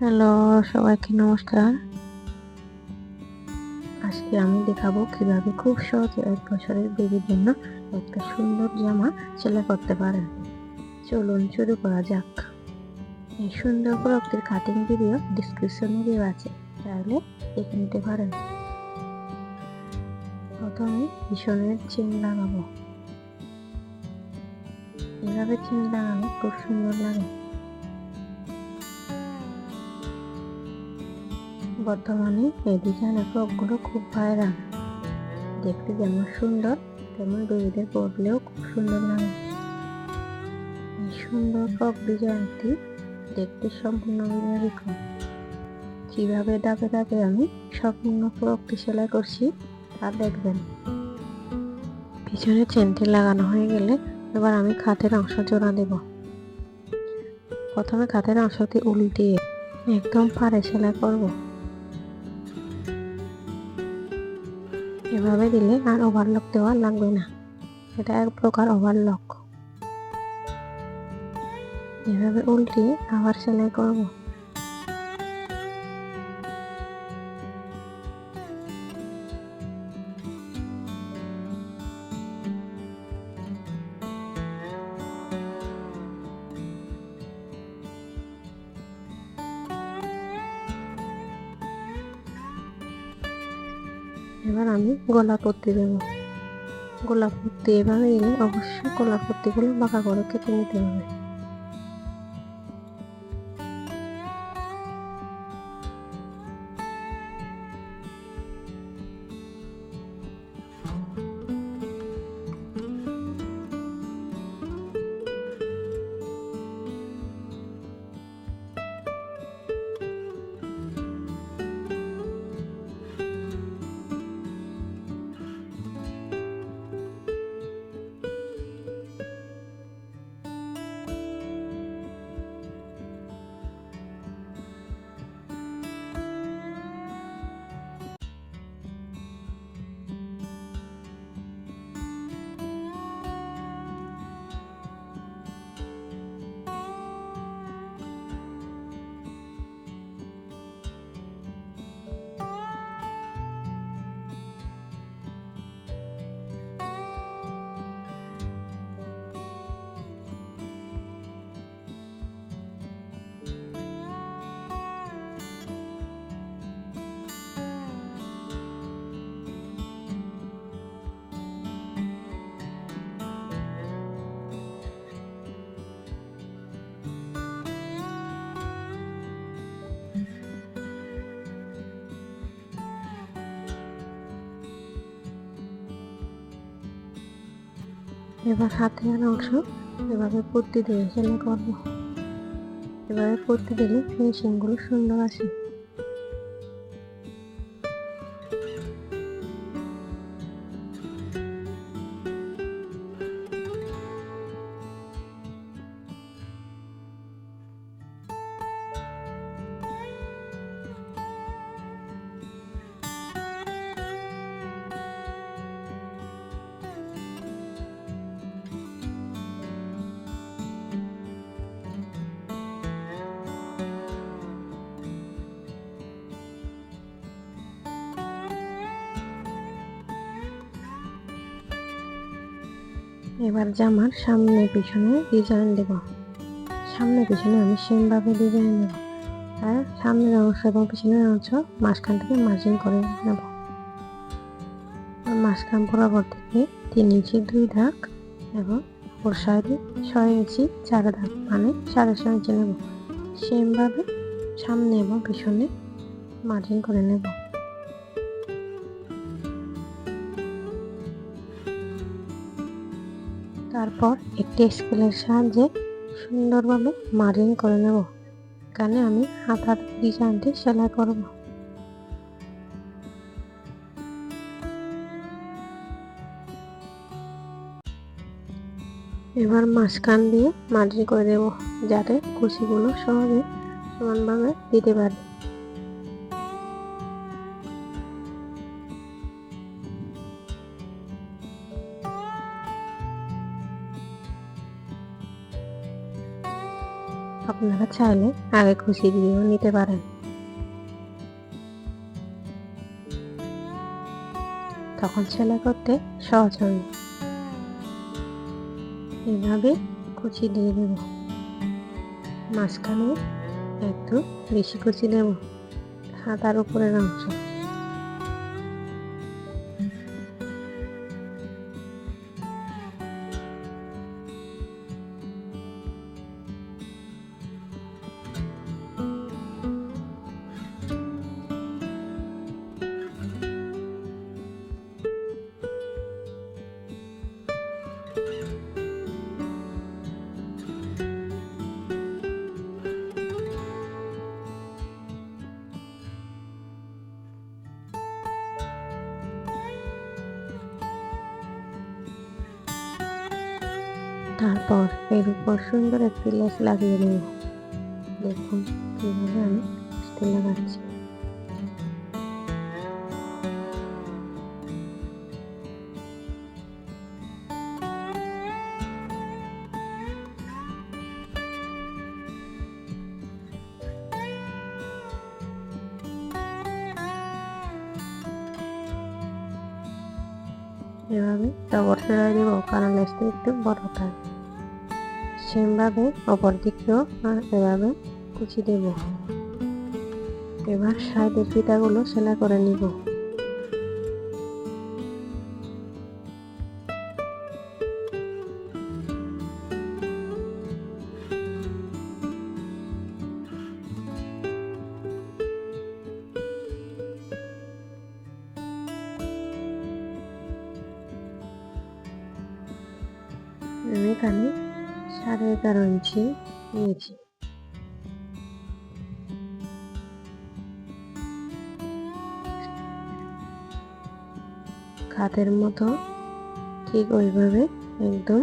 Hello, সবাইকে নমস্কার। আজকে আমি দেখাবো কীভাবে খুব সহজে এক বছরের বেবির জন্য একটা সুন্দর জামা সেলাই করতে পারেন। চলুন শুরু করা যাক। এই সুন্দর প্রোডাক্টের কাটিং ভিডিও ডিসক্রিপশনে দেওয়া আছে, চাইলে দেখে নিতে পারেন। প্রথমে পিছনের চেন লাগাবো। এভাবে চেন লাগানো খুব সুন্দর লাগে। বর্তমানে ডিজাইনের ফ্রকগুলো খুব ভাইরাল দেখতে যেমন সুন্দর, তেমন বেবিদের পরলেও খুব সুন্দর লাগে। এই সুন্দর ফ্রক ডিজাইনটি দেখতে সম্পূর্ণ অন্যরকম। কীভাবে ধাপে ধাপে আমি সম্পূর্ণ ফ্রকটি সেলাই করছি তা দেখবেন। পিছনে চেনটি লাগানো হয়ে গেলে এবার আমি খাতের অংশ জোড়া দেব। প্রথমে খাতের অংশটি উল্টিয়ে একদম পারে সেলাই করব। এভাবে দিলে আর ওভারলক দেওয়া লাগবে না। এটা এক প্রকার ওভারলক এভাবে উল্টিয়ে আবার সেলাই করব। এবার আমি গলা পত্তি দেবো। গোলাপ পত্তি এভাবে দিলে অবশ্যই গোলাপ পত্তিগুলো বাঁকা করে কেটে নিতে হবে। এবার হাতে আর অংশ, এভাবে পত্তি দিয়ে সেলাই করব। এভাবে পত্তি দিলে ফিনিশিংগুলো সুন্দর আসে। এবার জামার সামনে পিছনে ডিজাইন দেব। সামনে পিছনে আমি সেমভাবে ডিজাইন দেব। আর সামনের অংশ এবং পিছনের অংশ মাঝখান থেকে মার্জিন করে নেব। মাঝখান বরাবর থেকে তিন ইঞ্চি দুই দাগ এবং ওর সাইডে ছয় ইঞ্চি চার দাগ মানে সাড়ে ছয় ইঞ্চি নেব। সেমভাবে সামনে এবং পিছনে মার্জিন করে নেব। তারপর একটি স্কেলের সাহায্যে সুন্দরভাবে মার্জিন করে নেব। এখানে আমি হাতার ডিজাইনটি সেলাই করব। এবার মাঝখান দিয়ে মার্জিন করে দেব যাতে কুচিগুলো সহজে সমানভাবে দিতে পারি। আপনারা চাইলে আগে খুশি দিয়েও নিতে পারেন। তখন সেলাই করতে সহজ হবে এইভাবে কুচি দিয়ে দেব। মাঝখানে একটু বেশি কুচি দেব। হাতার উপরের অংশ। তারপর এর উপর সুন্দর একটি লেস লাগিয়ে নেব দেখুন কীভাবে আমি লাগাচ্ছি। ডবল সেলাই কারণ লেসটি একটু বড় থাকে সেমভাবে অপর দিকেও এভাবে কুচি দেব। এবার সাইডের ফিতাগুলো সেলাই করে নিব। এখানে সাড়ে এগারো ইঞ্চি নিয়েছি। খাতের মতো ঠিক ওইভাবে একদম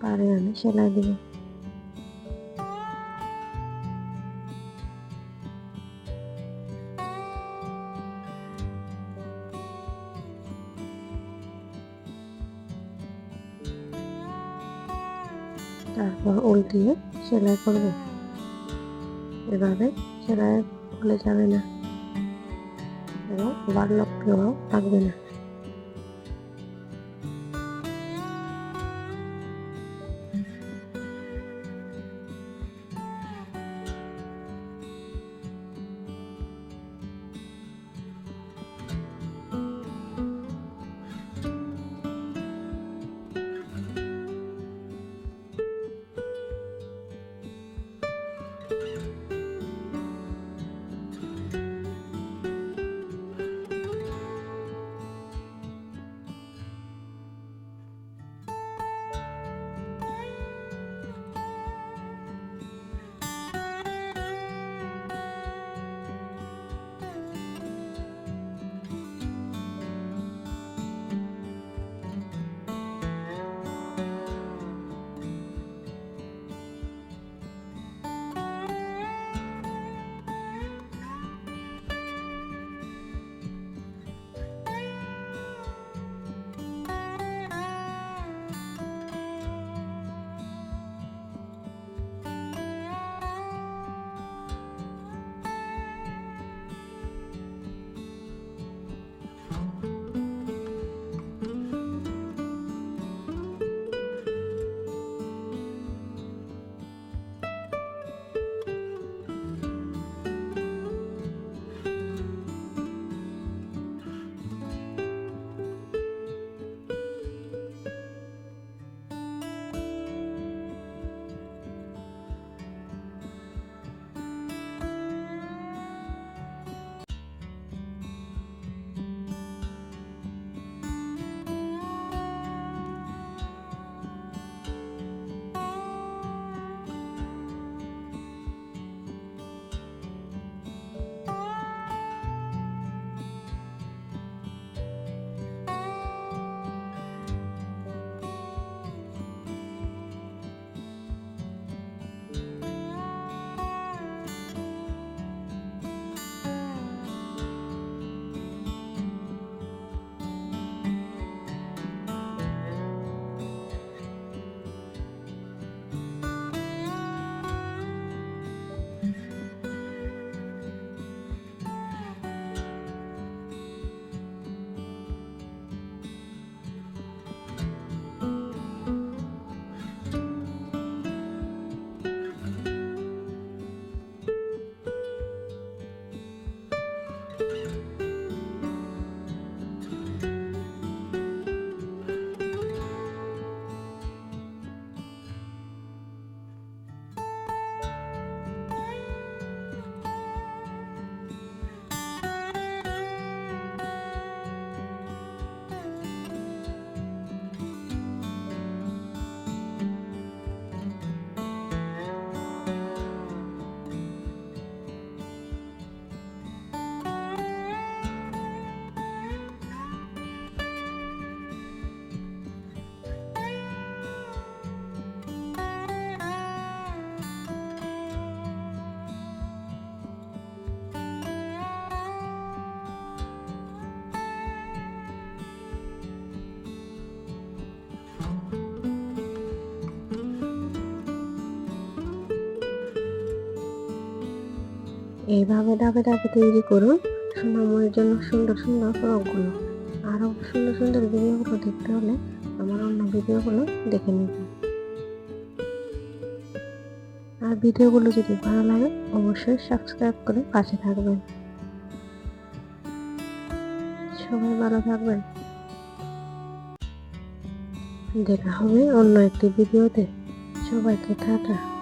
পারে আমি সেলাই দিব। উল্টিয়ে সেলাই করবে। এভাবে সেলাই খুলে যাবে না। এবং বার ওভারলকটিও থাকবে না। এইভাবে ধাপে ধাপে তৈরি করুন। সোনাময়ের জন্য সুন্দর সুন্দর ফ্রকগুলো আরও সুন্দর সুন্দর ভিডিওগুলো দেখতে হলে আমার অন্য ভিডিওগুলো দেখে নেবেন। আর ভিডিওগুলো যদি ভালো লাগে, অবশ্যই সাবস্ক্রাইব করে পাশে থাকবেন। সবাই ভালো থাকবেন। দেখা হবে অন্য একটি ভিডিওতে। সবাইকে টাটা।